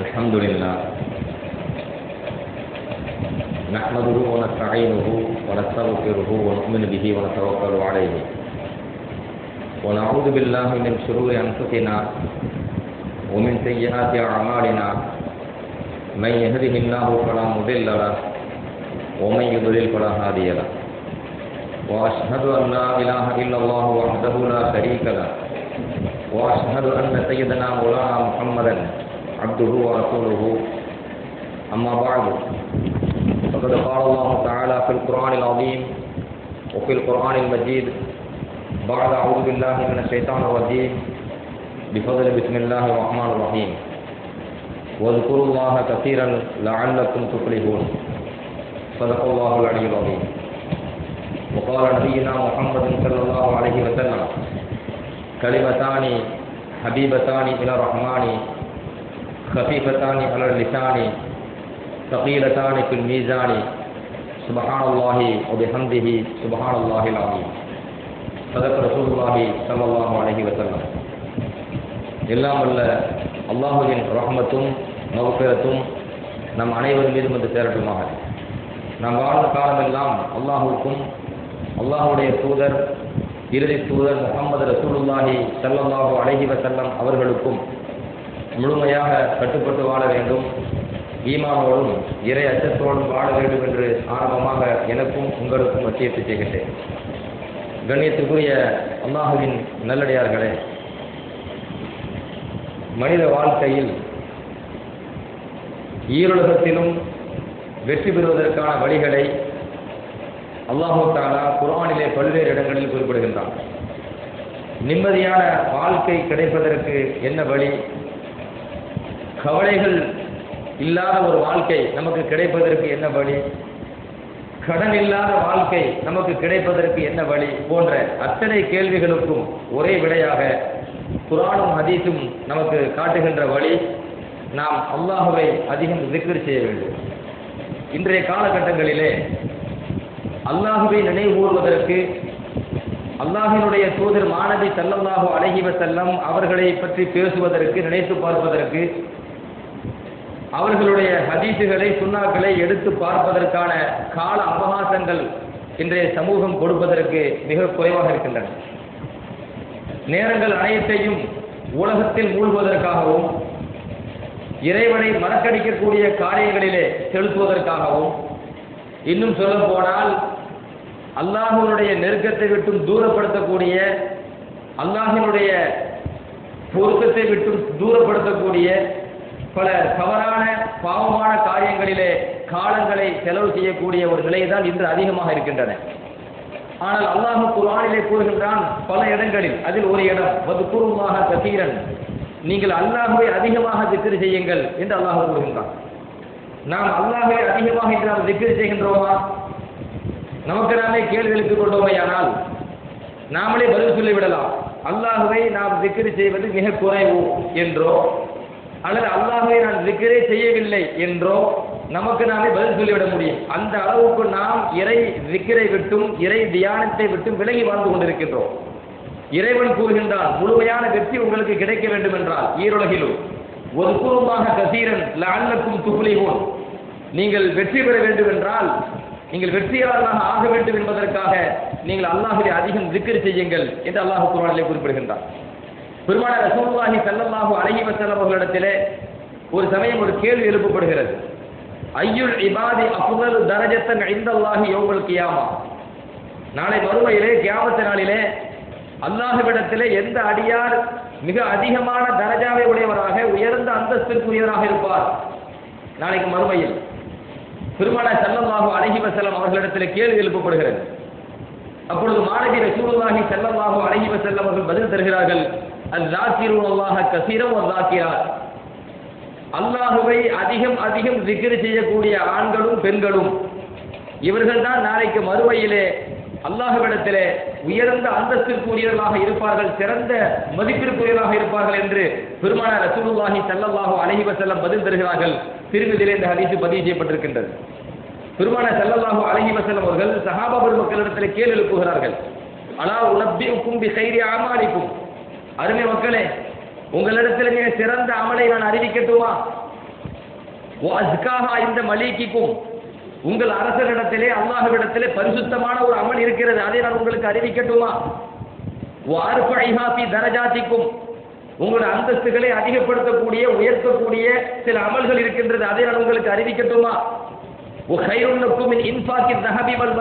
الحمد لله. نحمده ونستعينه ونستغفره ونؤمن به ونتوكل عليه. ونعوذ بالله من شرور أنفسنا ومن سيئات أعمالنا. من يهده الله فلا مضل له ومن يضلل فلا هادي له. وأشهد أن لا إله إلا الله وحده لا شريك له. وأشهد أن سيدنا مولانا محمدا عبده ورسوله. أما بعد فقد قال الله تعالى في القرآن العظيم وفي القرآن المجيد بعد أعوذ بالله من الشيطان الرجيم. بفضل بسم الله الرحمن الرحيم. واذكروا الله كثيرا لعلكم تفلحون. صدق الله العلي العظيم. وقال نبينا محمد صلى الله عليه وسلم كلمتان حبيبتان إلى الرحمن خفيفتان على اللسان ثقيلتان في الميزان سبحان الله وبحمده سبحان الله العظيم صدق رسول الله صلى الله عليه وسلم எல்லாம் வல்ல அல்லாஹுவின் ரஹமத்தும் மகப்பிரத்தும் நம் அனைவரும் மீதும் வந்து சேரட்டுமாக நாம் வாழ்ந்த காலமெல்லாம் அல்லாஹுக்கும் அல்லாஹுடைய தூதர் இறுதி தூதர் முகமது ரசூலுல்லாஹி சல்லல்லாஹு அலைஹி வசல்லம் அவர்களுக்கும் முழுமையாக கட்டுப்பட்டு வாழ வேண்டும். ஈமானோடும் இறை அச்சத்தோடும் வாழ வேண்டும் என்று ஆரம்பமாக எனக்கும் உங்களுக்கும் வசியத்து செய்கின்றேன். கண்ணியத்துக்குரிய அல்லாஹுவின் நல்லடியார்களே மனித வாழ்க்கையில் ஈருலகத்திலும் வெற்றி பெறுவதற்கான வழிகளை அல்லாஹு தாலா குரானிலே பல்வேறு இடங்களில் குறிப்பிடுகின்றான். நிம்மதியான வாழ்க்கை கிடைப்பதற்கு என்ன வழி? கவலைகள் இல்லாத ஒரு வாழ்க்கை நமக்கு கிடைப்பதற்கு என்ன வழி? கடன் இல்லாத வாழ்க்கை நமக்கு கிடைப்பதற்கு என்ன வழி? போன்ற அத்தனை கேள்விகளுக்கும் ஒரே விடையாக குரானும் ஹதீஸும் நமக்கு காட்டுகின்ற வழி நாம் அல்லாஹுவை அதிகம் திக்ர் செய்ய வேண்டும். இன்றைய காலகட்டங்களிலே அல்லாஹுவை நினைவுகூர்வதற்கு அல்லாஹினுடைய தூதர் மாணவி சல்லல்லாஹு அழகிவ செல்லம் அவர்களை பற்றி பேசுவதற்கு நினைத்து பார்ப்பதற்கு அவர்களுடைய ஹதீசுகளை சுண்ணாக்களை எடுத்து பார்ப்பதற்கான கால அவகாசங்கள் இன்றைய சமூகம் கொடுப்பதற்கு மிக குறைவாக இருக்கின்றன. நேரங்கள் அனைத்தையும் உலகத்தில் மூழ்குவதற்காகவும் இறைவனை மறக்கடிக்கக்கூடிய காரியங்களிலே செலுத்துவதற்காகவும் இன்னும் சொல்ல போனால் அல்லாஹனுடைய நெருக்கத்தை விட்டும் தூரப்படுத்தக்கூடிய அல்லாஹினுடைய பொருத்தத்தை விட்டும் தூரப்படுத்தக்கூடிய பல தவறான பாவமான காரியங்களிலே காலங்களை செலவு செய்யக்கூடிய ஒரு நிலை தான் இன்று அதிகமாக இருக்கின்றன. ஆனால் அல்லாஹு குரானிலே கூறுகின்றான் பல இடங்களில் அதில் ஒரு இடம் வதுக்குருமாக கசீரன். நீங்கள் அல்லாஹுவை அதிகமாக திக்ரு செய்யுங்கள் என்று அல்லாஹ் கூறுகின்றான். நாம் அல்லாஹை அதிகமாக இன்று நாம் திக்ரு செய்கின்றோமா? நமக்கு நாமே கேள்வி எழுப்பிக் கொண்டோமையானால் நாமளே பதில் சொல்லிவிடலாம். அல்லாஹுவை நாம் திக்ரு செய்வது மிக குறைவு என்றோ அல்லது அல்லாஹை நான் திக்கரே செய்யவில்லை என்றோ நமக்கு நாமே பதில் சொல்லிவிட முடியும். அந்த அளவுக்கு நாம் இறை திக்கரை விட்டும் இறை தியானத்தை விட்டும் விலகி வாழ்ந்து கொண்டிருக்கின்றோம். இறைவன் கூறுகின்றான் முழுமையான வெற்றி உங்களுக்கு கிடைக்க வேண்டும் என்றால் ஈருலகிலும். ஒரு குருமாக கசீரன் லல்லக்கும் துகுலிகோன் நீங்கள் வெற்றி பெற வேண்டும் என்றால் நீங்கள் வெற்றியாளராக ஆக வேண்டும் என்பதற்காக நீங்கள் அல்லாஹுவை அதிகம் திக்கர் செய்யுங்கள் என்று அல்லாஹ் குரானிலே குறிப்பிடுகின்றார் பெருமான ரசூலுல்லாஹி சல்லல்லாஹு அலைஹி வஸல்லம் அவர்களிடத்திலே ஒரு சமயம் ஒரு கேள்வி எழுப்பப்படுகிறது. ஐயுல் இபாதி அஃதல் தரஜத்தன் இந்தல்லாஹி யௌமல் கியாமா? நாளை மறுமையிலே கியாமத்த நாளிலே அல்லாஹ்விடத்திலே எந்த அடியார் மிக அதிகமான தரஜாவை உடையவராக உயர்ந்த அந்தஸ்திற்குரியவராக இருப்பார்? நாளைக்கு மறுமையில். பெருமான ஸல்லல்லாஹு அழகி வசலம் அவர்களிடத்தில் கேள்வி எழுப்பப்படுகிறது. அப்பொழுது மாணவி ரசூலுல்லாஹி ஸல்லல்லாஹு அழகி வசல்லம் அவர்கள் பதில் தருகிறார்கள். அல்லாஹ கசீரம் அல்லாக்கியார் அல்லாஹுவை அதிகம் அதிகம் திக்ரு செய்யக்கூடிய ஆண்களும் பெண்களும் இவர்கள் தான் நாளைக்கு மறுமையிலே அல்லாஹுவிடத்திலே உயர்ந்த அந்தஸ்திற்குரியவர்களாக இருப்பார்கள் சிறந்த மதிப்பிற்குரியவர்களாக இருப்பார்கள் என்று பெருமானார் ரசூலுல்லாஹி ஸல்லல்லாஹு அலைஹி செல்லம் பதில் தருகிறார்கள். திருமதியிலே இந்த ஹதீஸ் பதிவு செய்யப்பட்டிருக்கின்றது. பெருமான ஸல்லல்லாஹு அலைஹி வஸல்லம் அவர்கள் சஹாபா பெருமக்களிடத்தில் கேள் எழுப்புகிறார்கள். அலா உனப்பிக்கும் பி கைரி அமாலிக்கும். அருமை மக்களே உங்களிடத்தில் மிக சிறந்த அமலை நான் அறிவிக்கட்டுமா? அஸ்காஹா இந்த மலிகிக்கும் உங்கள் அரசரிடத்திலே அல்லாஹ்விடத்திலே பரிசுத்தமான ஒரு அமல் இருக்கிறது. அதை நான் உங்களுக்கு அறிவிக்கட்டுமா? வார்ஃபைஹா தனஜாதிக்கும் தரஜாத்திக்கும் உங்களுடைய அந்தஸ்துகளை அதிகப்படுத்தக்கூடிய உயர்த்தக்கூடிய சில அமல்கள் இருக்கின்றது. அதை நான் உங்களுக்கு அறிவிக்கட்டுமா? ஹைருன்னக்கும் இன்பாக்கி தஹபி வல்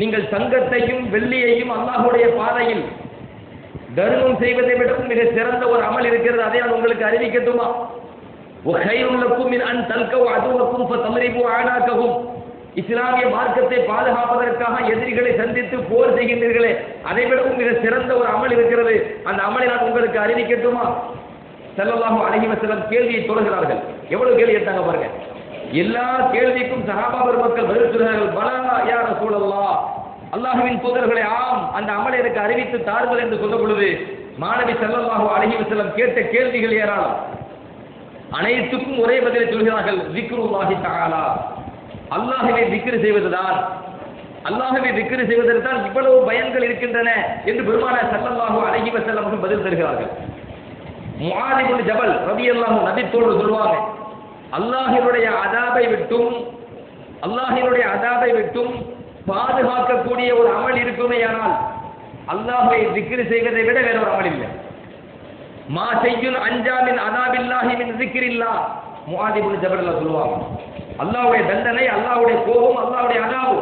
நீங்கள் தங்கத்தையும் வெள்ளியையும் அல்லாஹுடைய பாதையில் தர்மம் செய்வதை விடவும் மிக சிறந்த ஒரு அமல் இருக்கிறது. அதை நான் உங்களுக்கு அறிவிக்கட்டுமா? இஸ்லாமிய மார்க்கத்தை பாதுகாப்பதற்காக எதிரிகளை சந்தித்து போர் செய்கின்றீர்களே அதை விடவும் மிக சிறந்த ஒரு அமல் இருக்கிறது. அந்த அமலை நான் உங்களுக்கு அறிவிக்கட்டுமா? செல்லலாகும் அழகி செல்லம் கேள்வியை தொடர்கிறார்கள் எவ்வளவு கேள்வி எடுத்தாங்க பாருங்க. எல்லா கேள்விக்கும் சகாபாபர் மக்கள் பதில் பலா யார சூழல்லா அல்லாஹுவின் தூதர்களை ஆம் அந்த அமலை எனக்கு அறிவித்து தாருங்கள் என்று சொன்ன பொழுது மாணவி செல்லல்லாஹு அழகி செல்லம் கேட்ட கேள்விகள் ஏராளம். அனைத்துக்கும் ஒரே பதிலை சொல்கிறார்கள் விக்ருல்லாஹி தகாலா அல்லாஹுவை திக்ரு செய்வதுதான். அல்லாஹுவை திக்ரு செய்வதற்கு தான் இவ்வளவு பயன்கள் இருக்கின்றன என்று பெருமான செல்லல்லாஹு அழகி செல்லம் அவர்கள் பதில் தருகிறார்கள். முஆத் ஜபல் ரலியல்லாஹு நபி நபித்தோடு சொல்வாங்க அல்லாஹினுடைய அதாபை விட்டும் அல்லாஹினுடைய அதாபை விட்டும் பாதுகாக்கக்கூடிய ஒரு அமல் இருக்குமே ஆனால் அல்லாஹை திக்ரு செய்வதை விட வேற ஒரு அமல் இல்லை. மா செய்யுன் அஞ்சாமின் அதாபில்லாஹி மின் திக்ரில்லா. முஆத் இப்னு சொல்லுவாங்க. அல்லாவுடைய தண்டனை அல்லாவுடைய கோபம் அல்லாவுடைய அதாவு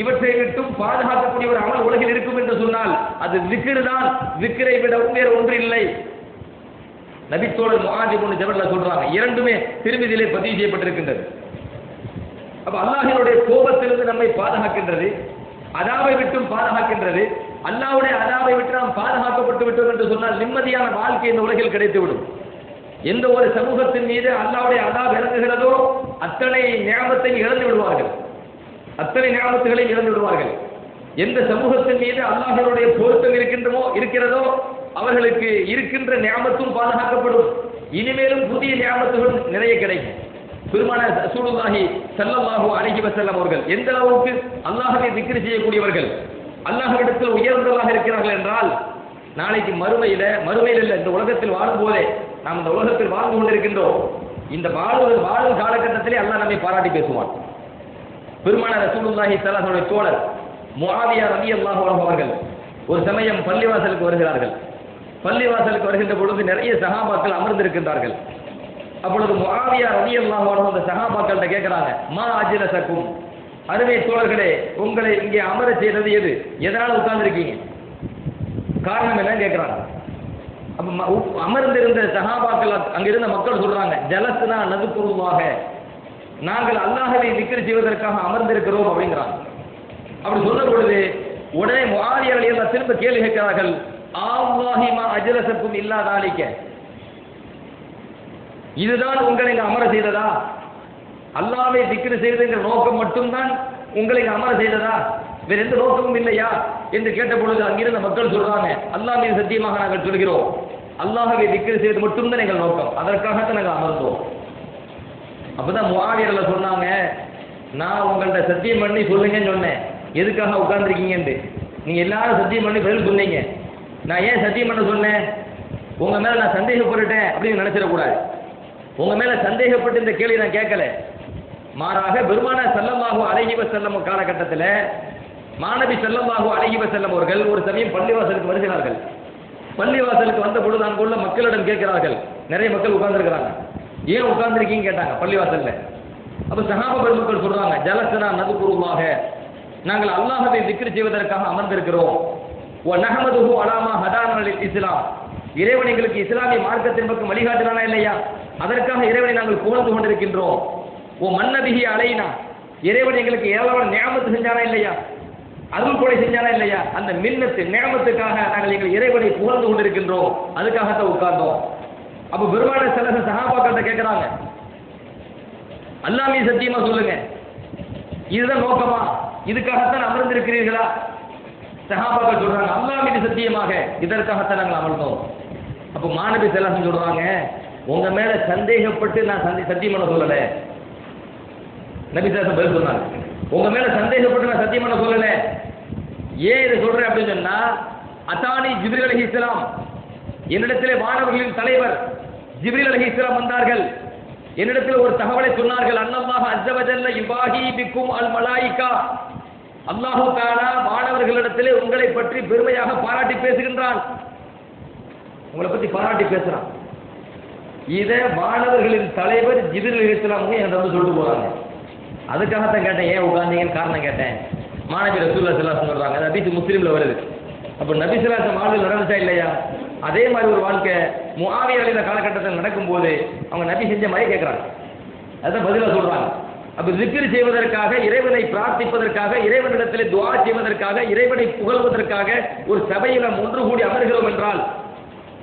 இவற்றை விட்டும் பாதுகாக்கக்கூடிய ஒரு அமல் உலகில் இருக்கும் என்று சொன்னால் அது விக்கிரு தான். விக்கிரை விட வேறு ஒன்று இல்லை. நபித்தோழர் முஆத் இப்னு ஜபல் சொல்றாங்க. இரண்டுமே திருமதியிலே பதிவு செய்யப்பட்டிருக்கின்றது. அப்ப அல்லாஹினுடைய கோபத்திலிருந்து நம்மை பாதுகாக்கின்றது அதாவை விட்டும் பாதுகாக்கின்றது. அல்லாவுடைய அதாவை விட்டு நாம் பாதுகாக்கப்பட்டு விட்டோம் என்று சொன்னால் நிம்மதியான வாழ்க்கை இந்த உலகில் கிடைத்துவிடும். எந்த ஒரு சமூகத்தின் மீது அல்லாவுடைய அதாப் இறங்குகிறதோ அத்தனை ஞாபகத்தையும் இழந்து விடுவார்கள். அத்தனை ஞாபகத்துகளையும் இழந்து விடுவார்கள். எந்த சமூகத்தின் மீது அல்லாஹினுடைய பொருத்தம் இருக்கின்றமோ இருக்கிறதோ அவர்களுக்கு இருக்கின்ற ஞாபகத்தும் பாதுகாக்கப்படும். இனிமேலும் புதிய ஞாபகத்துகளும் நிறைய கிடைக்கும். பெருமான ரசூலுல்லாஹி ஸல்லல்லாஹு அலைஹி வஸல்லம் அவர்கள் எந்த அளவுக்கு அல்லாஹவை திக்ர் செய்யக்கூடியவர்கள் அல்லாஹவிடத்தில் உயர்ந்தவர்களாக இருக்கிறார்கள் என்றால் நாளைக்கு மறுமையில மறுமையில் இல்லை இந்த உலகத்தில் வாழும்போதே நாம் இந்த உலகத்தில் வாழ்ந்து கொண்டிருக்கின்றோம். இந்த வாழ்வு வாழும் காலகட்டத்திலே அல்லாஹ் நம்மை பாராட்டி பேசுவான். பெருமான ரசூலுல்லாஹி ஸல்லல்லாஹு தோழர் முஹாவியா ரவி அல்லாஹ் அவர்கள் ஒரு சமயம் பள்ளிவாசலுக்கு வருகிறார்கள். பள்ளிவாசலுக்கு வருகின்ற பொழுது நிறைய சகாபாக்கள் அமர்ந்திருக்கின்றார்கள். அப்பொழுது முகாவியா ரவி எல்லாம் அந்த சகாபாக்கள்கிட்ட கேட்கிறாங்க மா அஜ்லசக்கும்? அருமை தோழர்களே உங்களை இங்கே அமர செய்தது எது? எதனால உட்கார்ந்துருக்கீங்க? காரணம் என்னன்னு கேட்கிறாங்க. அப்ப ம- உ- அமர்ந்திருந்த சகாபாக்கள் அங்கிருந்த மக்கள் சொல்றாங்க ஜலசுனா நதுக்குருவாக நாங்கள் அல்லாஹவை விக்கிரி செய்வதற்காக அமர்ந்திருக்கிறோம் அப்படிங்கிறாங்க. அப்படி சொன்ன பொழுது உடனே முஆவியர்கள் எல்லாம் திரும்ப கேள்வி கேட்கிறார்கள் ஆவாஹிமா அஜலசக்கும் இல்லாதாலிக்க இதுதான் உங்களை அமர செய்ததா? அல்லாவை திக்ரு செய்ததுங்கிற நோக்கம் மட்டும்தான் உங்களை அமர செய்ததா? வேற எந்த நோக்கமும் இல்லையா? என்று கேட்ட பொழுது அங்கிருந்த மக்கள் சொல்றாங்க. அல்லாஹ் மீது சத்தியமாக நாங்கள் சொல்கிறோம். அல்லாஹவை திக்ரு செய்வது மட்டும்தான் எங்கள் நோக்கம். அதற்காகத்தான் நாங்கள் அமர்ந்தோம். அப்பதான் முஆவியர்ல சொன்னாங்க நான் உங்கள்கிட்ட சத்தியம் பண்ணி சொல்லுங்கன்னு சொன்னேன். எதுக்காக உட்கார்ந்துருக்கீங்கன்ட்டு நீங்க எல்லாரும் சத்தியம் பண்ணி பதில் சொன்னீங்க. நான் ஏன் சத்தியம் பண்ண சொன்னேன்? உங்க மேல நான் சந்தேகப்பட்டுட்டேன் அப்படின்னு நினைச்சிடக்கூடாது. உங்க மேல சந்தேகப்பட்டு இந்த கேள்வி நான் கேட்கல. மாறாக பெருமான செல்லமாகு அழகிவ செல்லம் காலகட்டத்தில் மாணவி செல்லமாகு அழகிவ செல்லம் அவர்கள் ஒரு சமயம் பள்ளிவாசலுக்கு வருகிறார்கள். பள்ளிவாசலுக்கு வந்த பொழுது அங்குள்ள மக்களிடம் கேட்கிறார்கள். நிறைய மக்கள் உட்கார்ந்துருக்கிறாங்க. ஏன் உட்கார்ந்துருக்கீங்க கேட்டாங்க பள்ளிவாசல்ல. அப்ப சகாப பெருமக்கள் சொல்றாங்க ஜலசனா நதுபூர்வமாக நாங்கள் அல்லாஹவை விக்ரி செய்வதற்காக அமர்ந்திருக்கிறோம். ஓ நஹமதுஹு அலாமா ஹதானல் இஸ்லாம். இறைவன் எங்களுக்கு இஸ்லாமிய மார்க்கத்தின் பக்கம் வழிகாட்டுறானா இல்லையா? அதற்காக இறைவனை நாங்கள் புகழ்ந்து கொண்டிருக்கின்றோம். ஓ மன்னபிகி அலைனா இறைவன் எங்களுக்கு ஏராளமான நியாமத்து செஞ்சானா இல்லையா? அருள் கொலை செஞ்சானா இல்லையா? அந்த மின்னத்து நியாமத்துக்காக நாங்கள் எங்கள் இறைவனை புகழ்ந்து கொண்டிருக்கின்றோம். அதுக்காகத்தான் உட்கார்ந்தோம். அப்ப பெருமான சில சகாபாக்கள்கிட்ட கேட்கிறாங்க அல்லாமே சத்தியமா சொல்லுங்க. இதுதான் நோக்கமா? இதுக்காகத்தான் அமர்ந்திருக்கிறீர்களா? சஹாபாக்கள் சொல்றாங்க அல்லாஹ் சத்தியமாக இதற்காகத்தான் நாங்கள் அமர்ந்தோம். அப்போ மாணவி செல்லாசன் சொல்றாங்க உங்க மேல சந்தேகப்பட்டு நான் சந்தி சத்தியம் பண்ண சொல்லல நபிசாசம் பதில் சொன்னாங்க. உங்க மேல சந்தேகப்பட்டு நான் சத்தியம் பண்ண சொல்லல. ஏன் இதை சொல்றேன் அப்படின்னு சொன்னா அத்தானி ஜிப்ரில் அலி இஸ்லாம் என்னிடத்திலே மாணவர்களின் தலைவர் ஜிப்ரில் அலி இஸ்லாம் வந்தார்கள். என்னிடத்தில் ஒரு தகவலை சொன்னார்கள். அன்னமாக அஜவஜல்ல இவாஹி பிக்கும் அல் மலாயிகா. அல்லாஹு தாலா மாணவர்களிடத்திலே உங்களை பற்றி பெருமையாக பாராட்டி பேசுகின்றான். உங்களை பத்தி பாராட்டி பேசுறான். இதை மாணவர்களின் தலைவர் ஜிபிரில் அலைஹிஸ்ஸலாமும் என்கிட்ட வந்து சொல்லிட்டு போறாங்க. அதுக்காகத்தான் கேட்டேன் ஏன் உட்காந்தீங்கன்னு காரணம் கேட்டேன். மாணவி ரசூல்லா சிலாசம் சொல்றாங்க அது ஹதீஸ் முஸ்லீம்ல வருது. அப்ப நபி ஸல்லல்லாஹு வாழ்வில் நடந்துச்சா இல்லையா? அதே மாதிரி ஒரு வாழ்க்கை முஆவியா அலைஹி காலகட்டத்தில் நடக்கும்போது அவங்க நபி செஞ்ச மாதிரி கேட்கறாங்க அதான் பதிலாக சொல்றாங்க. அப்ப zikr செய்வதற்காக இறைவனை பிரார்த்திப்பதற்காக இறைவனிடத்திலே துவா செய்வதற்காக இறைவனை புகழ்வதற்காக ஒரு சபையில் நாம் ஒன்று கூடி அமர்கிறோம் என்றால்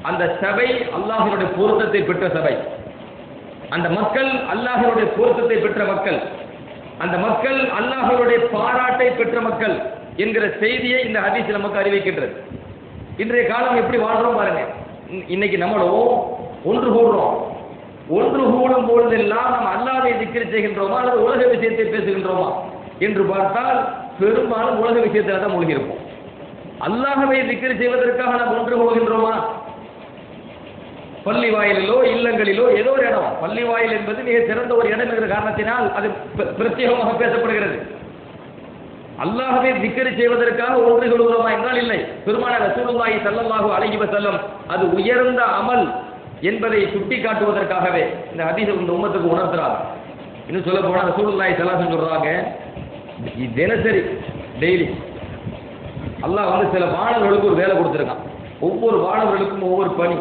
அந்த சபை அல்லாஹருடைய பொருத்தத்தை பெற்ற சபை. அந்த மக்கள் அல்லாஹருடைய பொருத்தத்தை பெற்ற மக்கள். அந்த மக்கள் அல்லாஹருடைய பாராட்டை பெற்ற மக்கள் என்கிற செய்தியை இந்த ஹதீஸ் நமக்கு அறிவிக்கின்றது. இன்றைய காலம் எப்படி வாழ்றோம் பாருங்க. இன்- இன்னைக்கு நம்மளும் ஒன்று கூடுறோம். ஒன்று கூடும் பொழுதெல்லாம் நாம் அல்லாதை திக்கிரி செய்கின்றோமா அல்லது உலக விஷயத்தை பேசுகின்றோமா என்று பார்த்தால் பெரும்பாலும் உலக விஷயத்தில் தான் மூழ்கியிருப்போம். அல்லாஹவை திக்கிரி செய்வதற்காக நாம் ஒன்று கூடுகின்றோமா? பள்ளி வாயிலிலோ இல்லங்களிலோ ஏதோ ஒரு இடம். பள்ளி வாயில் என்பது மிக சிறந்த ஒரு இடம் என்கிற காரணத்தினால் அது பிரத்யேகமாக பேசப்படுகிறது. அல்லாஹவே திக்கரி செய்வதற்காக ஒன்று கொள்கிறோமா என்றால் இல்லை. பெருமான ரசூலுல்லாஹி ஸல்லல்லாஹு அலைஹி வஸல்லம் அது உயர்ந்த அமல் என்பதை சுட்டி காட்டுவதற்காகவே இந்த ஹதீஸ் இந்த உம்மத்துக்கு உணர்த்துறாங்க. இன்னும் சொல்ல போனால் ரசூலுல்லாஹி ஸல்லல்லாஹு சொல்றாங்க தினசரி டெய்லி அல்லாஹ் வந்து சில மாணவர்களுக்கு ஒரு வேலை கொடுத்துருக்கான். ஒவ்வொரு மாணவர்களுக்கும் ஒவ்வொரு பணி.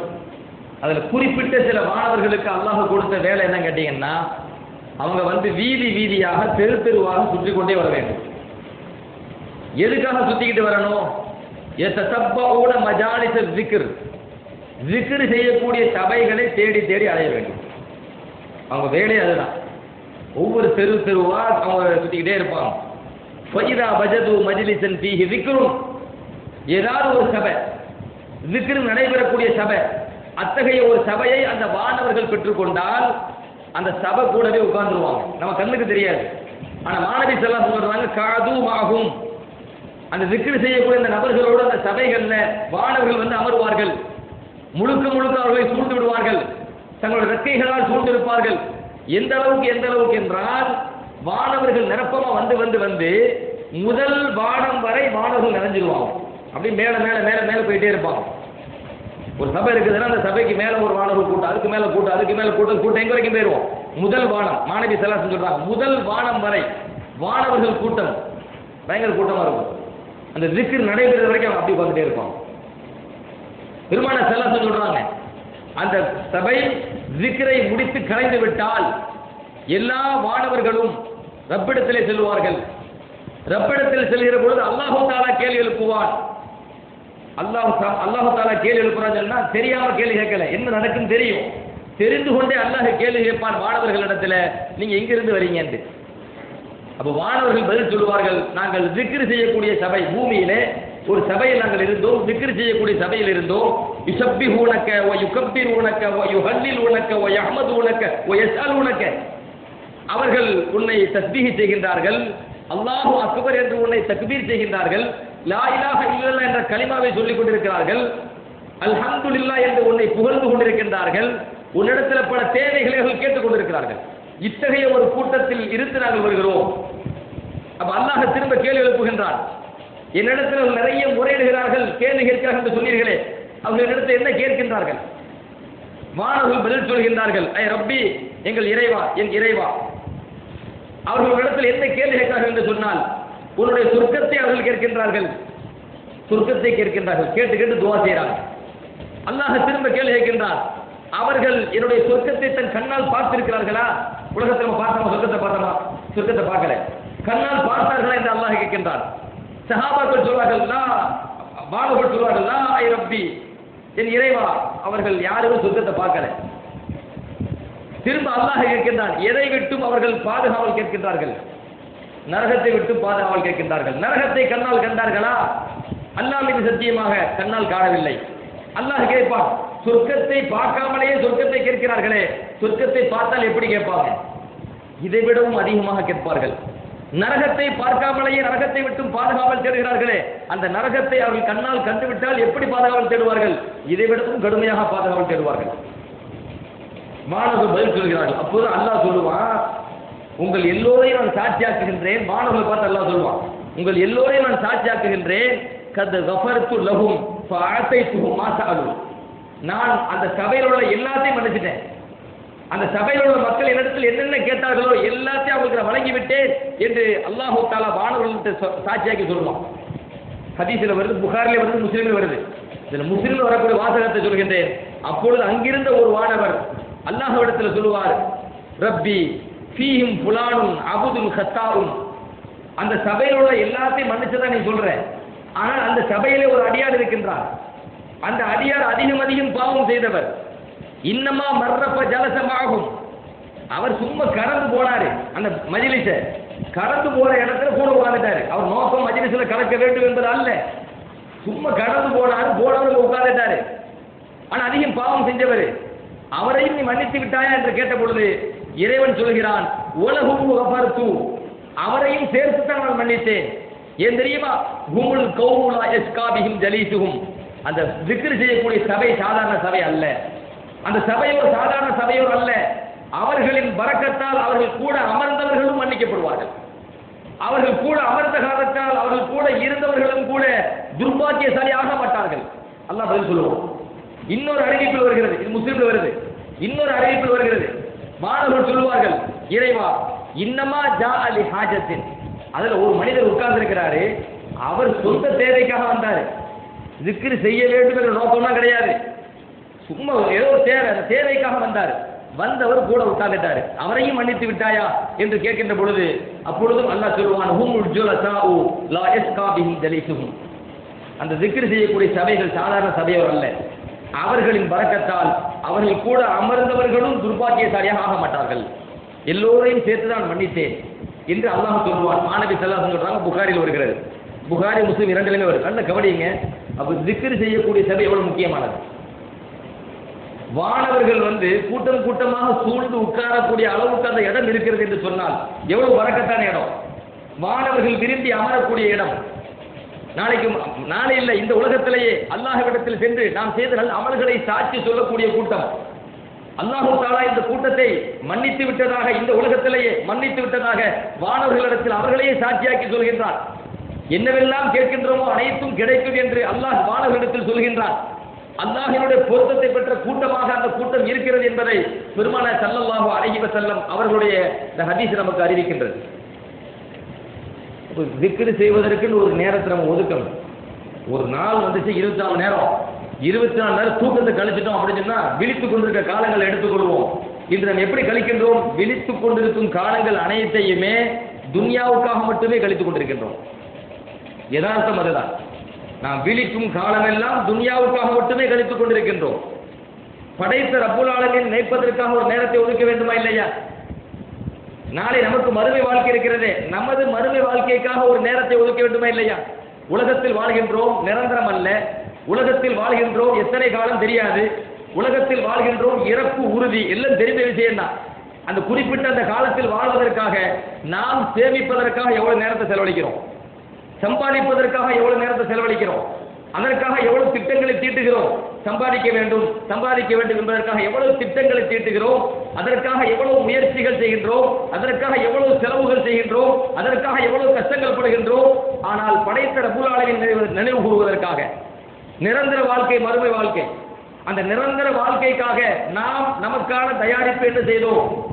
அதில் குறிப்பிட்ட சில மாணவர்களுக்கு அல்லாஹ் கொடுத்த வேலை என்ன கேட்டீங்கன்னா அவங்க வந்து வீதி வீதியாக தெரு தெருவாக சுற்றி கொண்டே வர வேண்டும். எதுக்காக சுத்திக்கிட்டு வரணும்? எத்தப்போட மஜாலிச ஜிக்ர் ஜிக்ர் செய்யக்கூடிய சபைகளை தேடி தேடி அடைய வேண்டும். அவங்க வேலையே அதுதான். ஒவ்வொரு தெரு தெருவா அவங்க சுத்திக்கிட்டே இருப்பாங்க. ஃபைதா பஜது மஜிலிசன் ஃபீஹி விக்ரும் ஏதாவது ஒரு சபை. விக்ரு நடைபெறக்கூடிய சபை. அத்தகைய ஒரு சபையை அந்த வானவர்கள் பெற்றுக்கொண்டால் அந்த சபை கூடவே உட்கார்ந்துருவாங்க. நம்ம கண்ணுக்கு தெரியாது. ஆனா மாணவி செல்லாம் சொல்றாங்க காதும் ஆகும் அந்த விக்கிரி செய்யக்கூடிய அந்த நபர்களோடு அந்த சபைகள்ல வானவர்கள் வந்து அமருவார்கள். முழுக்க முழுக்க அவர்களை சூழ்ந்து விடுவார்கள். தங்களுடைய ரெக்கைகளால் சூழ்ந்திருப்பார்கள். எந்த அளவுக்கு எந்த அளவுக்கு என்றால் வானவர்கள் நிரப்பமா வந்து வந்து வந்து முதல் வானம் வரை வானவர்கள் நிறைஞ்சிருவாங்க அப்படியே மேல மேல மேல மேல போயிட்டே இருப்பாங்க. ஒரு சபை இருக்குதுன்னா அந்த சபைக்கு மேல ஒரு வானவர் கூட்டம் அதுக்கு மேல கூட்டம் அதுக்கு மேல கூட்டம் கூட்டம் எங்க வரைக்கும் போயிருவோம் முதல் வானம் மாணவி செல்லாசன் சொல்றாங்க முதல் வானம் வரை வானவர்கள் கூட்டம் பயங்கர கூட்டமா இருக்கும். அந்த திக்கு நடைபெறுற வரைக்கும் அவங்க அப்படி பார்த்துட்டே இருப்பாங்க பெருமான செல்லாசன் சொல்றாங்க அந்த சபை திக்கரை முடித்து கலைந்து விட்டால் எல்லா வானவர்களும் ரப்பிடத்திலே செல்வார்கள் ரப்பிடத்தில் செல்கிற பொழுது அல்லாஹு தாலா கேள்வி எழுப்புவான். அல்லாஹ் அல்லாஹு தாலா கேள்வி எழுப்புறான்னு சொன்னா தெரியாம கேள்வி கேட்கல. என்ன நடக்குன்னு தெரியும். தெரிந்து கொண்டே அல்லாஹ் கேள்வி கேட்பான் மாணவர்களிடத்துல நீங்க எங்கிருந்து வரீங்கன்னு அப்ப மாணவர்கள் பதில் சொல்லுவார்கள் நாங்கள் விக்ரி செய்யக்கூடிய சபை பூமியிலே ஒரு சபையில் நாங்கள் இருந்தோம் விக்ரி செய்யக்கூடிய சபையில் இருந்தோம். யுசப்பி உனக்க ஓ யுகப்பீர் உனக்க ஓ யுஹல்லில் உனக்க ஓ அஹமது உனக்க ஓ எஸ்ஆல் உனக்க அவர்கள் உன்னை தஸ்பீகி செய்கின்றார்கள். அல்லாஹு அக்பர் என்று உன்னை தக்பீர் செய்கின்றார்கள். லா இலாஹ இல்லல்லாஹ் என்ற கலிமாவை சொல்லிக் கொண்டிருக்கிறார்கள். இல்லா என்று உன்னை புகழ்ந்து கொண்டிருக்கின்றார்கள். உன்னிடத்தில் பல தேவைகளை அவர்கள் கேட்டுக் கொண்டிருக்கிறார்கள். இத்தகைய ஒரு கூட்டத்தில் இருந்து நாங்கள் வருகிறோம். அப்ப அல்லாஹ் திரும்ப கேள்வி எழுப்புகின்றான். என்னிடத்தில் அவர்கள் நிறைய முறையிடுகிறார்கள் கேள்வி கேட்கிறார்கள் என்று சொன்னீர்களே அவர்கள் என்னிடத்தில் என்ன கேட்கின்றார்கள்? மாணவர்கள் பதில் சொல்கின்றார்கள் ஐ ரப்பி எங்கள் இறைவா என் இறைவா. அவர்களிடத்தில் என்ன கேள்வி கேட்கிறார்கள் என்று சொன்னால் உன்னுடைய சொர்க்கத்தை அவர்கள் கேட்கின்றார்கள். சொர்க்கத்தை கேட்கின்றார்கள். கேட்டு கேட்டு துவா செய்கிறாங்க அல்லாஹ் திரும்ப கேள்வி கேட்கின்றார். அவர்கள் என்னுடைய சொர்க்கத்தை தன் கண்ணால் பார்த்திருக்கிறார்களா? உலகத்தில் நம்ம பார்த்தோமா? சொர்க்கத்தை பார்த்தோமா? சொர்க்கத்தை பார்க்கல. கண்ணால் பார்த்தார்களா என்று அல்லாஹ் கேட்கின்றார். சஹாபாக்கள் சொல்வார்கள் பாபர்கள் சொல்வார்கள் ஐ ரப்பி. என் இறைவா அவர்கள் யாரும் சொர்க்கத்தை பார்க்கல. திரும்ப அல்லாஹ் கேட்கின்றான் எதை விட்டும் அவர்கள் பாதுகாவல் கேட்கின்றார்கள். நரகத்தை விட்டு பாதுகாவல் கேட்கின்றார்கள். நரகத்தை கண்ணால் கண்டார்களா? அல்லாஹ் மீது சத்தியமாக கண்ணால் காணவில்லை. அல்லாஹ் கேட்பான் சொர்க்கத்தை பார்க்காமலேயே சொர்க்கத்தை கேட்கிறார்களே. சொர்க்கத்தை பார்த்தால் எப்படி கேட்பாங்க? இதை விடவும் அதிகமாக கேட்பார்கள். நரகத்தை பார்க்காமலேயே நரகத்தை விட்டும் பாதுகாவல் தேடுகிறார்களே. அந்த நரகத்தை அவர்கள் கண்ணால் கண்டுவிட்டால் எப்படி பாதுகாவல் தேடுவார்கள்? இதை விடவும் கடுமையாக பாதுகாவல் தேடுவார்கள். மாணவர்கள் பதில் சொல்கிறார்கள். அப்போது அல்லாஹ் சொல்லுவான் உங்கள் எல்லோரையும் நான் சாட்சியாக்குகின்றேன். மாணவர்களை பார்த்து அல்லாஹ் சொல்லுவான் உங்கள் எல்லோரையும் நான் சாட்சியாக்குகின்றேன். கத் கஃபர்த்து லஹும் ஃபஅதைத்துஹும் மா சஅலு. நான் அந்த சபையில் உள்ள எல்லாத்தையும் மன்னிச்சிட்டேன். அந்த சபையில் உள்ள மக்கள் என்னிடத்தில் என்னென்ன கேட்டார்களோ எல்லாத்தையும் அவங்களுக்கு வழங்கிவிட்டேன் வழங்கி என்று அல்லாஹு தாலா வானவர்கள்ட்ட சாட்சியாக்கி சொல்லுவான் ஹதீஸில் வருது புகாரில் வருது முஸ்லீமில் வருது. இதில் முஸ்லீமில் வரக்கூடிய வாசகத்தை சொல்கின்றேன். அப்பொழுது அங்கிருந்த ஒரு வானவர் அல்லாஹ்விடத்தில் சொல்லுவார் ரப்பி ஃபீஹிம் புலானும் அபுதும் ஹத்தாவும் அந்த சபையில் உள்ள எல்லாத்தையும் மன்னிச்சதான் நீ சொல்ற. ஆனால் அந்த சபையிலே ஒரு அடியார் இருக்கின்றார். அந்த அடியார் அதிகம் அதிகம் பாவம் செய்தவர். இன்னமா மர்றப்ப ஜலசமாகும். அவர் சும்மா கடந்து போனாரு அந்த மஜிலிச கடந்து போற இடத்துல கூட உட்காந்துட்டாரு அவர் நோக்கம் மஜிலிஸ்ல கலக்க வேண்டும் என்பது அல்ல. சும்மா கடந்து போனாரு போனவர்கள் உட்காந்துட்டாரு ஆனா அதிகம் பாவம் செஞ்சவர். அவரையும் நீ மன்னித்து விட்டாயா என்று கேட்ட பொழுது இறைவன் சொல்கிறான் உலகும் கபர்த்து அவரையும் சேர்த்து தான் நான் மன்னித்தேன். ஏன் தெரியுமா? குமுல் கௌமுலா எஸ்காபிகும் ஜலீசுகும் அந்த திக்ர் செய்யக்கூடிய சபை சாதாரண சபை அல்ல. அந்த சபையோர் சாதாரண சபையோர் அல்ல. அவர்களின் வரக்கத்தால் அவர்கள் கூட அமர்ந்தவர்களும் மன்னிக்கப்படுவார்கள். அவர்கள் கூட அமர்ந்த காலத்தால் அவர்கள் கூட இருந்தவர்களும் கூட துர்பாக்கியசாலி ஆக மாட்டார்கள். அல்லாஹ் பதில் சொல்லுவோம் இன்னொரு அறிவிப்பில் வருகிறது. இது முஸ்லீம்ல வருது. இன்னொரு அறிவிப்பில் வருகிறது. மாணவர்கள் சொல்லுவார்கள் இறைவா இன்னமா ஜா அலி ஹாஜத்தின். அதுல ஒரு மனிதர் உட்கார்ந்திருக்கிறாரு அவர் சொந்த தேவைக்காக வந்தாரு. திக்ரு செய்ய வேண்டும் என்ற நோக்கம்லாம் கிடையாது. சும்மா ஏதோ தேவை அந்த தேவைக்காக வந்தார். வந்தவர் கூட உட்கார்ந்துட்டாரு. அவரையும் மன்னித்து விட்டாயா என்று கேட்கின்ற பொழுது அப்பொழுதும் அல்லாஹ் சொல்லுவான் ஹுமுல் ஜுலசாஉ லா யஸ்கா பிஹி ஜலீசுஹும். அந்த திக்ரு செய்யக்கூடிய சபைகள் சாதாரண சபையவர் அல்ல. அவர்களின் பறக்கத்தால் அவர்கள் கூட அமர்ந்தவர்களும் துர்பாக்கியசாலியாக ஆக மாட்டார்கள். எல்லோரையும் சேர்த்து தான் மன்னித்தேன் என்று அல்லாஹ் சொல்லுவான். மாணவி செல்லாம் சொல்றாங்க புகாரில் வருகிறது. புகாரி முஸ்லீம் இரண்டுலையுமே வருது நல்ல கவனிங்க அப்போ திக்ரு செய்யக்கூடிய சபை எவ்வளவு முக்கியமானது? வானவர்கள் வந்து கூட்டம் கூட்டமாக சூழ்ந்து உட்காரக்கூடிய அளவுக்கு அந்த இடம் இருக்கிறது என்று சொன்னால் எவ்வளவு வரக்கத்தான இடம்? வானவர்கள் விரும்பி அமரக்கூடிய இடம். நாளைக்கு நாளை இல்லை இந்த உலகத்திலேயே அல்லாஹ்விடத்தில் சென்று நாம் செய்த நல்ல அமல்களை சாட்சி சொல்லக்கூடிய கூட்டம். அல்லாஹு தாலா இந்த கூட்டத்தை மன்னித்து விட்டதாக இந்த உலகத்திலேயே மன்னித்து விட்டதாக வானவர்களிடத்தில் அவர்களையே சாட்சியாக்கி சொல்கின்றார். என்னவெல்லாம் கேட்கின்றோமோ அனைத்தும் கிடைக்கும் என்று அல்லாஹ் வானவர்களிடத்தில் சொல்கின்றான். அல்லாஹினுடைய பொருத்தத்தை பெற்ற கூட்டமாக அந்த கூட்டம் இருக்கிறது என்பதை பெருமான சல்லல்லாஹு அழகிவ செல்லம் அவர்களுடைய இந்த ஹதீஸ் நமக்கு அறிவிக்கின்றது. இப்போ திக்கிடு செய்வதற்குன்னு ஒரு நேரத்தை நம்ம ஒதுக்கணும். ஒரு நாள் வந்துச்சு இருபத்தி நாலு நேரம். இருபத்தி நாலு நேரம் தூக்கத்தை கழிச்சிட்டோம் அப்படின்னு சொன்னா விழித்துக் கொண்டிருக்க காலங்களை எடுத்துக்கொள்வோம். இன்று நாம் எப்படி கழிக்கின்றோம்? விழித்துக் கொண்டிருக்கும் காலங்கள் அனைத்தையுமே துன்யாவுக்காக மட்டுமே கழித்துக் கொண்டிருக்கின்றோம். யதார்த்தம் அதுதான். நாம் விழிக்கும் காலமெல்லாம் துன்யாவுக்காக மட்டுமே கழித்துக் கொண்டிருக்கின்றோம். படைத்த ரப்புல் நினைப்பதற்காக ஒரு நேரத்தை ஒதுக்க வேண்டுமா இல்லையா? நாளை நமக்கு மறுமை வாழ்க்கை இருக்கிறதே. நமது மறுமை வாழ்க்கைக்காக ஒரு நேரத்தை ஒதுக்க வேண்டுமா இல்லையா? உலகத்தில் வாழ்கின்றோம் நிரந்தரம் அல்ல. உலகத்தில் வாழ்கின்றோம் எத்தனை காலம் தெரியாது. உலகத்தில் வாழ்கின்றோம் இறப்பு உறுதி எல்லாம் தெரிந்த விஷயம்தான். அந்த குறிப்பிட்ட அந்த காலத்தில் வாழ்வதற்காக நாம் சேமிப்பதற்காக எவ்வளவு நேரத்தை செலவழிக்கிறோம்? சம்பாதிப்பதற்காக எவ்வளவு நேரத்தை செலவழிக்கிறோம்? அதற்காக எவ்வளவு திட்டங்களை தீட்டுகிறோம்? சம்பாதிக்க வேண்டும் சம்பாதிக்க வேண்டும் என்பதற்காக எவ்வளவு திட்டங்களை தீட்டுகிறோம் அதற்காக எவ்வளவு முயற்சிகள் செய்கின்றோம் அதற்காக எவ்வளவு செலவுகள் செய்கின்றோம் அதற்காக எவ்வளவு கஷ்டங்கள் படுகின்றோம். ஆனால் படைத்த ரபுலாளின் நினைவு நினைவு கூறுவதற்காக நிரந்தர வாழ்க்கை மறுமை வாழ்க்கை. அந்த நிரந்தர வாழ்க்கைக்காக நாம் நமக்கான தயாரிப்பு என்ன செய்தோம்?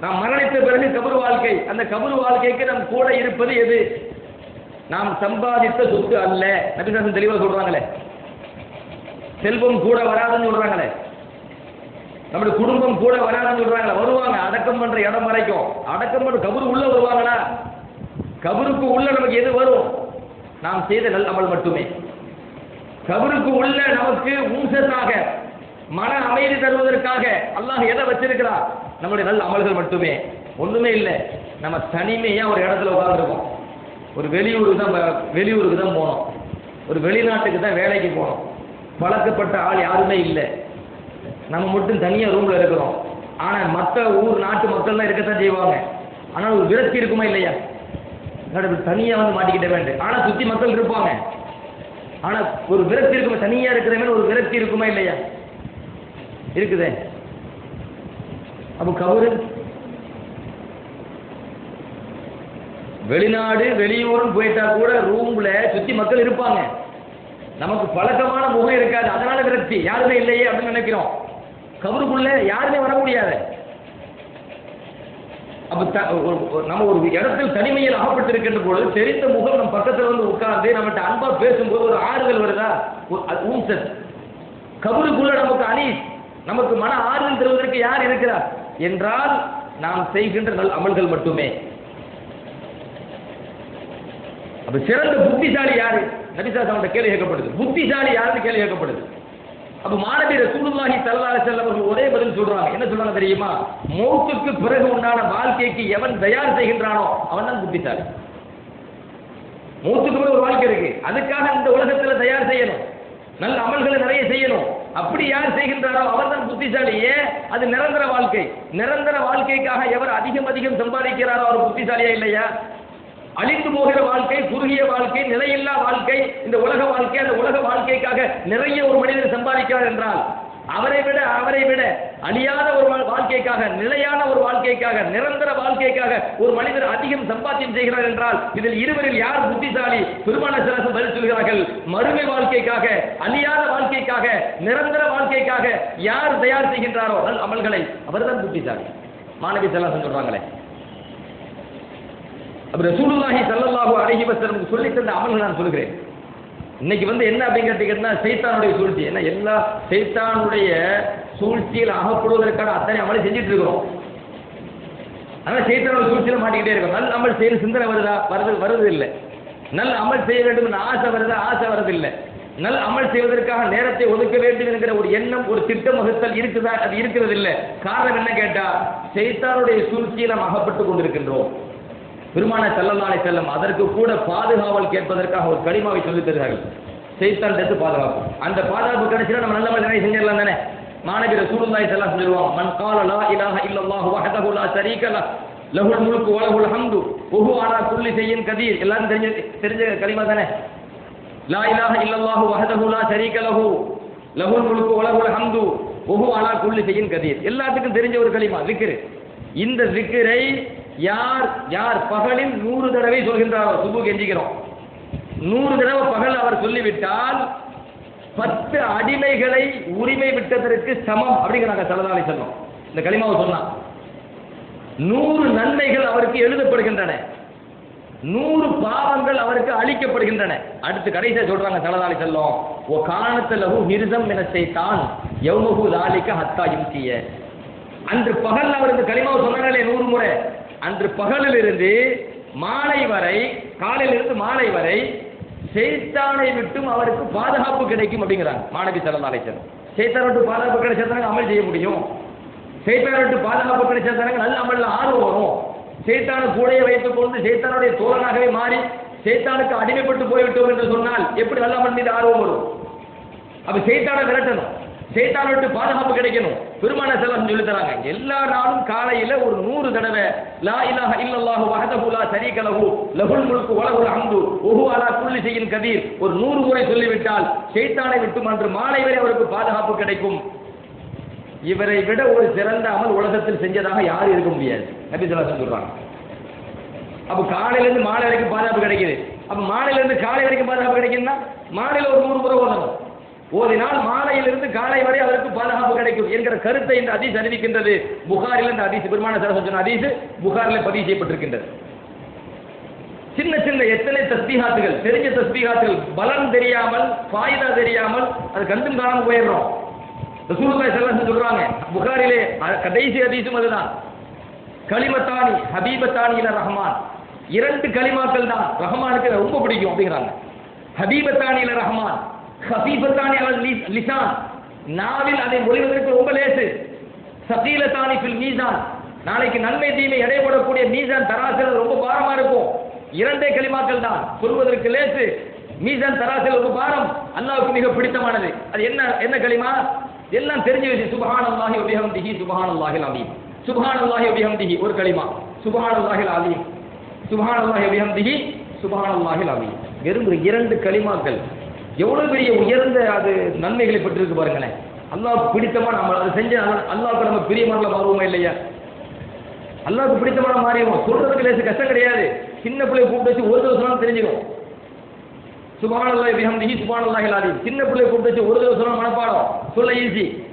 நாம் மரணித்த பிறகு கபரு வாழ்க்கை. அந்த கபரு வாழ்க்கைக்கு நம் கூட இருப்பது எது? நாம் சம்பாதித்த சொத்து அல்ல. நபிசாசன் தெளிவாக சொல்றாங்களே. செல்வம் கூட வராதுன்னு சொல்றாங்களே. நம்முடைய குடும்பம் கூட வராதுன்னு சொல்றாங்களே. வருவாங்க அடக்கம் பண்ற இடம் வரைக்கும். அடக்கம் பண்ற கபரு உள்ள வருவாங்களா? கபருக்கு உள்ள நமக்கு எது வரும்? நாம் செய்த நல் அமல் மட்டுமே. கபருக்கு உள்ள நமக்கு ஊசத்தாக மன அமைதி தருவதற்காக அல்லாஹ் எதை வச்சிருக்கிறா நம்முடைய நல்ல அமல்கள் மட்டுமே. ஒண்ணுமே இல்லை. நம்ம தனிமையா ஒரு இடத்துல உட்கார்ந்துருக்கோம். ஒரு வெளியூருக்கு தான் வெளியூருக்கு தான் போனோம். ஒரு வெளிநாட்டுக்கு தான் வேலைக்கு போனோம். பழக்கப்பட்ட ஆள் யாருமே இல்லை. நம்ம மட்டும் தனியா ரூம்ல இருக்கிறோம். ஆனா மற்ற ஊர் நாட்டு மக்கள்லாம் இருக்கத்தான் செய்வாங்க. ஆனால் ஒரு விரக்தி இருக்குமா இல்லையா? என்னடா தனியா வந்து மாட்டிக்கிட்ட வேண்டும் ஆனா சுத்தி மக்கள் இருப்பாங்க. ஆனா ஒரு விரக்தி இருக்குமா? தனியா மாதிரி ஒரு விரக்தி இருக்குமா இல்லையா? இருக்குதே. அப்போ கவுரு வெளிநாடு வெளியூர்னு போயிட்டா கூட ரூம்ல சுத்தி மக்கள் இருப்பாங்க. நமக்கு பழக்கமான முகம் இருக்காது. அதனால விரக்தி. யாருமே இல்லையே அப்படின்னு நினைக்கிறோம். கபருக்குள்ள யாருமே வர முடியாது. நம்ம ஒரு இடத்தில் தனிமையில் அகப்பட்டிருக்கின்ற பொழுது தெரிந்த முகம் நம்ம பக்கத்தில் வந்து உட்கார்ந்து நம்மகிட்ட அன்பா பேசும்போது ஒரு ஆறுதல் வருதா? ஒரு அது ஊம்சத் கபருக்குள்ள நமக்கு அணி நமக்கு மன ஆறுதல் தருவதற்கு யார் இருக்கிறார்? என்றால் நாம் செய்கின்ற நல் அமல்கள் மட்டுமே. அப்ப சிறந்த புத்திசாலி யாரு? நபிசாசம் கேள்வி கேட்கப்படுது. புத்திசாலி யாருன்னு கேள்வி கேட்கப்படுது. அப்ப மாணவி ரசூலுல்லாஹி ஸல்லல்லாஹு அலைஹி அவர்கள் ஒரே பதில் சொல்றாங்க. என்ன சொல்றாங்க தெரியுமா? மௌத்துக்கு பிறகு உண்டான வாழ்க்கைக்கு எவன் தயார் செய்கின்றானோ அவன் தான் புத்திசாலி. மௌத்துக்கு பிறகு ஒரு வாழ்க்கை இருக்கு. அதுக்காக இந்த உலகத்துல தயார் செய்யணும். நல்ல அமல்களை நிறைய செய்யணும். அப்படி யார் செய்கின்றாரோ அவர் தான் புத்திசாலியே அது நிரந்தர வாழ்க்கை. நிரந்தர வாழ்க்கைக்காக எவர் அதிகம் அதிகம் சம்பாதிக்கிறாரோ அவர் புத்திசாலியா இல்லையா? அழிந்து போகிற வாழ்க்கை குறுகிய வாழ்க்கை நிலையில்லா வாழ்க்கை இந்த உலக வாழ்க்கை அந்த உலக வாழ்க்கைக்காக நிறைய ஒரு மனிதர் சம்பாதிக்கிறார் என்றால் அவரை விட அவரை விட அழியாத ஒரு வாழ்- வாழ்க்கைக்காக நிலையான ஒரு வாழ்க்கைக்காக நிரந்தர வாழ்க்கைக்காக ஒரு மனிதர் அதிகம் சம்பாத்தியம் செய்கிறார் என்றால் இதில் இருவரில் யார் புத்திசாலி பெருமான சிலசம் பதில் சொல்கிறார்கள் மறுமை வாழ்க்கைக்காக அழியாத வாழ்க்கைக்காக நிரந்தர வாழ்க்கைக்காக யார் தயார் செய்கின்றாரோ அமல்களை அவர்தான் புத்திசாலி. மாணவி செல்லாசன் சொல்றாங்களே ரசூலுல்லாஹி சல்லல்லாஹு அலைஹி வஸல்லம் சொல்லி தந்த அமல்கள் நான் சொல்கிறேன் இன்னைக்கு வந்து என்ன அப்படின்னு கேட்டீங்கன்னா சைத்தானுடைய சூழ்ச்சி. ஏன்னா எல்லா சைத்தானுடைய சூழ்ச்சியில் அகப்படுவதற்கான அத்தனை அமலை செஞ்சுட்டு இருக்கிறோம். ஆனால் சைத்தானுடைய சூழ்ச்சியில மாட்டிக்கிட்டே இருக்கோம். நல்ல அமல் செய்யற சிந்தனை வருதா? வருது வருது இல்லை நல்ல அமல் செய்ய வேண்டும் என்ற ஆசை வருதா? ஆசை வருது இல்லை நல்ல அமல் செய்வதற்காக நேரத்தை ஒதுக்க வேண்டும் என்கிற ஒரு எண்ணம் ஒரு திட்டம் வகுத்தல் இருக்குதா? அது இருக்கிறது இல்லை காரணம் என்ன கேட்டா செய்தாருடைய சூழ்ச்சியில் நாம் அகப்பட்டு கொண்டிருக்கின்றோம். பெருமான செல்லல்லாலை செல்லம் அதற்கு கூட பாதுகாவல் கேட்பதற்காக ஒரு கடிமாவை சொல்லித் தருகிறார்கள். செய்தான் எடுத்து பாதுகாப்பு. அந்த பாதுகாப்பு கிடைச்சினா நம்ம நல்ல மாதிரி செஞ்சிடலாம் தானே? மாணவி ரசூலுல்லாஹி ஸல்லல்லாஹு அலைஹி சொல்லுவாங்க மன் கால லா இலாஹ இல்லல்லாஹு வஹதஹு லா ஷரீக லஹ் லஹுல் முல்கு வ லஹுல் ஹம்து வஹு அலா குல்லி ஷைஇன் கதீர். எல்லாரும் தெரிஞ்ச தெரிஞ்ச கலிமா தானே? லா இலாஹ இல்லல்லாஹு வஹதஹு லா ஷரீக லஹு லஹுல் முல்கு வ லஹுல் ஹம்து வஹு அலா குல்லி ஷைஇன் கதீர். எல்லாத்துக்கும் தெரிஞ்ச ஒரு கலிமா விக்கிரு. இந்த zikரை யார் யார் பகலில் நூறு தடவை சொல்கின்றார் சுபு கெஞ்சிக்கிறோம் நூறு தடவை பகல் அவர் சொல்லிவிட்டால் பத்து அடிமைகளை உரிமை விட்டதற்கு சமம் அப்படிங்கிறாங்க சலதாலை சொன்னோம் இந்த களிமாவை சொன்னான். நூறு நன்மைகள் அவருக்கு எழுதப்படுகின்றன. நூறு பாவங்கள் அவருக்கு அளிக்கப்படுகின்றன. அடுத்து கடைசியா சொல்றாங்க சலதாலை செல்லும் ஓ காணத்த லகு மிருதம் என செய்தான் எவ்வளவு தாலிக்க ஹத்தா யும்சிய. அன்று பகல் அவர் இந்த களிமாவை சொன்னாங்களே நூறு முறை. அன்று பகலில் இருந்து மாலை வரை காலையிலிருந்து மாலை வரை செய்தானை விட்டும் அவருக்கு பாதுகாப்பு கிடைக்கும் அப்படிங்கிறாங்க மாணவி செல்லம் அழைச்சல் செய்தான் விட்டு பாதுகாப்பு கிடைச்சதாங்க அமல் செய்ய முடியும். செய்தான் விட்டு பாதுகாப்பு கிடைச்சதாங்க நல்ல அமல்ல ஆர்வம் வரும். செய்தான கூடையை வைத்துக் கொண்டு செய்தானுடைய தோழனாகவே மாறி செய்தானுக்கு அடிமைப்பட்டு போய்விட்டோம் என்று சொன்னால் எப்படி நல்ல அமல் மீது ஆர்வம் வரும்? அப்ப செய்தானை விரட்டணும். செய்தான் விட்டு பாதுகாப்பு கிடைக்கணும். பெருமான செல்லம் சொல்லி தராங்க. எல்லா நாளும் காலையில ஒரு நூறு தடவை லா இலாஹ இல்லல்லாஹு வஹதஹு லா ஷரீக லஹு லஹுல் முல்கு வலஹுல் ஹம்து வஹு அலா குல்லி ஷைஇன் கதீர் ஒரு நூறு முறை சொல்லிவிட்டால் ஷைத்தானை விட்டு அன்று மாலை வரை அவருக்கு பாதுகாப்பு கிடைக்கும். இவரை விட ஒரு சிறந்த அமல் உலகத்தில் செஞ்சதாக யாரும் இருக்க முடியாது. நபி சொல்லா சொல்றாங்க. அப்ப காலையில இருந்து மாலை வரைக்கும் பாதுகாப்பு கிடைக்குது. அப்ப மாலையில இருந்து காலை வரைக்கும் பாதுகாப்பு கிடைக்குதுன்னா மாலையில ஒரு நூறு முறை ஓடணும் ஓதினால் மாலையிலிருந்து காலை வரை அவருக்கு பாதுகாப்பு கிடைக்கும் என்கிற கருத்தை இந்த அதீஸ் அறிவிக்கின்றது. புகாரில் இந்த அதீஸ் பெருமான சரசம் சொன்ன அதிசு புகாரில் பதிவு செய்யப்பட்டிருக்கின்றது. சின்ன சின்ன எத்தனை தஸ்பீகாத்துகள் தெரிஞ்ச தஸ்பீகாத்துகள் பலன் தெரியாமல் ஃபாயிதா தெரியாமல் அது கண்டும் காணாமல் போயிடுறோம். ரசூலுல்லாஹி ஸல்லல்லாஹு சொல்றாங்க புகாரிலே அ- கடைசி ஹதீஸும் அதுதான். கலிமத்தானி ஹபீபத்தானி இல ரஹ்மான். இரண்டு கலிமாக்கள் தான் ரஹ்மானுக்கு ரொம்ப பிடிக்கும் அப்படிங்கிறாங்க. ஹபீபத்தானி இல ரஹ்மான். ஹபீபத்தானி அவள் லிசான் நாவில் அதை மொழிவதற்கு ரொம்ப லேசு. சகீலத்தானி ஃபில் மீசான் நாளைக்கு நன்மை தீமை எடை போடக்கூடிய மீசான் தராசில் ரொம்ப பாரமா இருக்கும். இரண்டே களிமாக்கள் தான். சொல்வதற்கு லேசு. மீசான் தராசில் ஒரு பாரம். அல்லாவுக்கு மிக பிடித்தமானது. அது என்ன என்ன களிமா? எல்லாம் தெரிஞ்ச அல்லாஹி அபிஹம் திஹி சுபஹான் சுபஹானல்லாஹில் அலீம். சுபஹானல்லாஹி அபிஹம் திஹி ஒரு களிமா. சுபஹான் சுபஹானல்லாஹில் அலீம். சுபஹான் அல்லாஹி அபிஹம் திஹி சுபஹான் சுபஹானல்லாஹில் அலீம். வெறும் இரண்டு களிமாக்கள். எவ்வளவு பெரிய உயர்ந்த அது நன்மைகளை பெற்றிருக்கு பாருங்களேன். அல்லாஹ்வுக்கு பிடித்தமா நம்ம அதை செஞ்சு அல்லா- நம்ம பிரியமான மாறுவோமா இல்லையா? அல்லாவுக்கு பிடித்தமான மாறிடுவோம். சொல்றதுக்கு லேசு கஷ்டம் கிடையாது. சின்ன பிள்ளைய கூப்பிட்டு வச்சு ஒரு தடவை சொன்னாலும் தெரிஞ்சிடும் சுபானல்லாஹி பிஹம்திஹி சுபானல்லாஹி அலீம் சின்ன பிள்ளைய கூப்பிட்டு வச்சு ஒரு தடவை மனப்பாடம். சொல்ல ஈஸி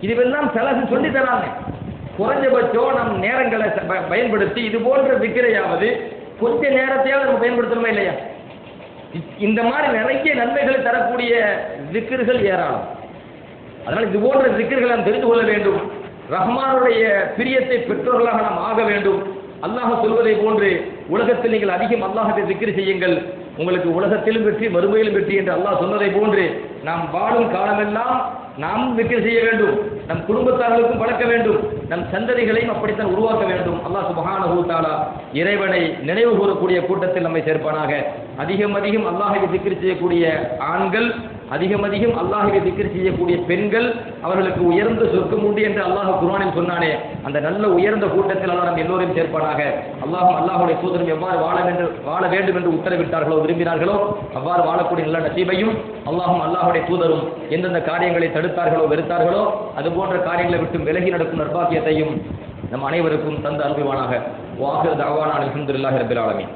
இதுவெல்லாம் சலசு சொல்லி தராங்க. குறைஞ்சபட்சம் நம் நேரங்களை ப- பயன்படுத்தி இது போன்ற விக்கிரையாவது கொஞ்ச நேரத்தையாவது நம்ம பயன்படுத்தணுமா இல்லையா? இந்த மாதிரி நிறைய நன்மைகளை தரக்கூடிய விக்கிர்கள் ஏராளம். அதனால் இது போன்ற விக்கிர்களை நாம் தெரிந்து கொள்ள வேண்டும். ரஹ்மானுடைய பிரியத்தை பெற்றோர்களாக நாம் ஆக வேண்டும். அல்லாஹ் சொல்வதை போன்று உலகத்தில் நீங்கள் அதிகம் அல்லாஹத்தை விக்கிரி செய்யுங்கள். உங்களுக்கு உலகத்திலும் வெற்றி மறுமையிலும் வெற்றி என்று அல்லாஹ் சொன்னதை போன்று நாம் வாழும் காலமெல்லாம் நாம் விக்கிரி செய்ய வேண்டும். நம் குடும்பத்தார்களுக்கும் வளர்க்க வேண்டும். நம் சந்ததிகளையும் அப்படித்தான் உருவாக்க வேண்டும். அல்லாஹ் சுபஹானஹு இறைவனை நினைவு கூறக்கூடிய கூட்டத்தில் நம்மை சேர்ப்பானாக. அதிகம் அதிகம் அல்லாஹை திக்ரி செய்யக்கூடிய ஆண்கள் அதிகம் அதிகம் அல்லாஹுவை திக்ரி செய்யக்கூடிய பெண்கள் அவர்களுக்கு உயர்ந்த சொர்க்கம் உண்டு என்று அல்லாஹ் குர்ஆனில் சொன்னானே. அந்த நல்ல உயர்ந்த கூட்டத்தில் அல்லாஹ் நம் எல்லோரையும் சேர்ப்பானாக. அல்லாஹும் அல்லாஹுடைய தூதரும் எவ்வாறு வாழ வேண்டும் வாழ வேண்டும் என்று உத்தரவிட்டார்களோ விரும்பினார்களோ அவ்வாறு வாழக்கூடிய நல்ல நசீபையும் அல்லாஹும் அல்லாஹுடைய தூதரும் எந்தெந்த காரியங்களை தடுத்தார்களோ வெறுத்தார்களோ அது போன்ற காரியங்களை விட்டு விலகி நடக்கும் நற்பாக்கியத்தையும் நம் அனைவருக்கும் தந்து அனுப்புவானாக வாஹிர் தவானா அல்ஹம்துலில்லாஹி ரப்பில் ஆலமீன்.